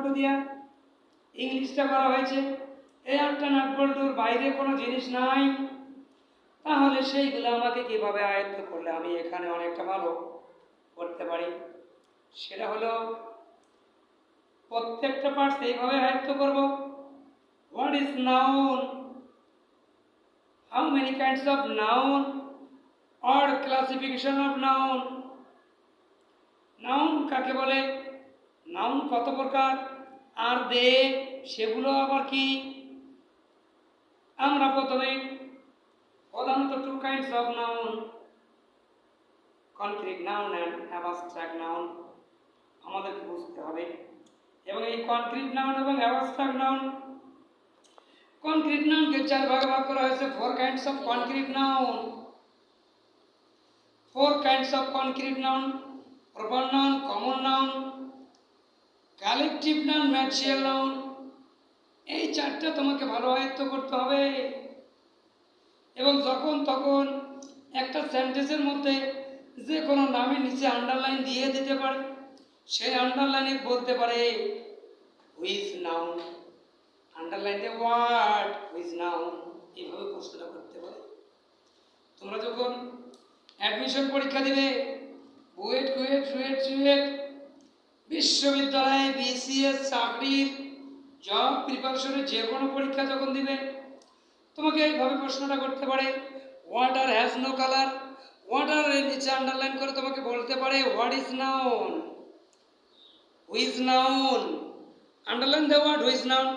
বল্টু দিয়া ইংলিশটা করা হয়েছে। এই আটটা নাট বল্টুর বাইরে কোনো জিনিস নাই। তাহলে সেইগুলো আমাকে কীভাবে আয়ত্ত করলে আমি এখানে অনেকটা ভালো করতে পারি? সেটা হলো, প্রত্যেকটা পার্টস এইভাবে আয়ত্ত করব। What is noun how many kinds of noun or classification of noun noun কাকে বলে? নাউন কত প্রকার? আর, দে, সেগুলো আবার কি? আমরা প্রথমে প্রধানত two kinds of noun concrete noun and abstract noun আমাদেরকে বুঝতে হবে। এবং এই কনক্রিট নাউন এবং অ্যাবাস্ট্রাক্ট নাউন কনক্রিট নাউনকে চার ভাগে ভাগ করা হয়েছে। Four kinds of concrete noun four kinds of concrete noun proper noun common noun collective noun material noun? এই চারটা তোমাকে ভালো আয়ত্ত করতে হবে। এবং যখন তখন একটা সেন্টেন্সের মধ্যে যে কোনো নামের নিচে আন্ডারলাইন দিয়ে দিতে পারে। সেই আন্ডারলাইনে বলতে পারে হুইজ নাউন আন্ডারলাইন দিয়ে ওয়ার্ড হুইজ নাউন এইভাবে প্রশ্নটা করতে পারে। তোমরা যখন অ্যাডমিশন পরীক্ষা দিবে বুয়েট কুয়েট রুয়েট চুয়েট বিশ্ববিদ্যালয়ে বিসিএস চাকরির জব প্রিপারেশনের যে কোনো পরীক্ষা যখন দিবে, তোমাকে এইভাবে প্রশ্নটা করতে পারে water has no colour water এর নিচে আন্ডারলাইন করে তোমাকে বলতে পারে what is noun which noun underline the word which noun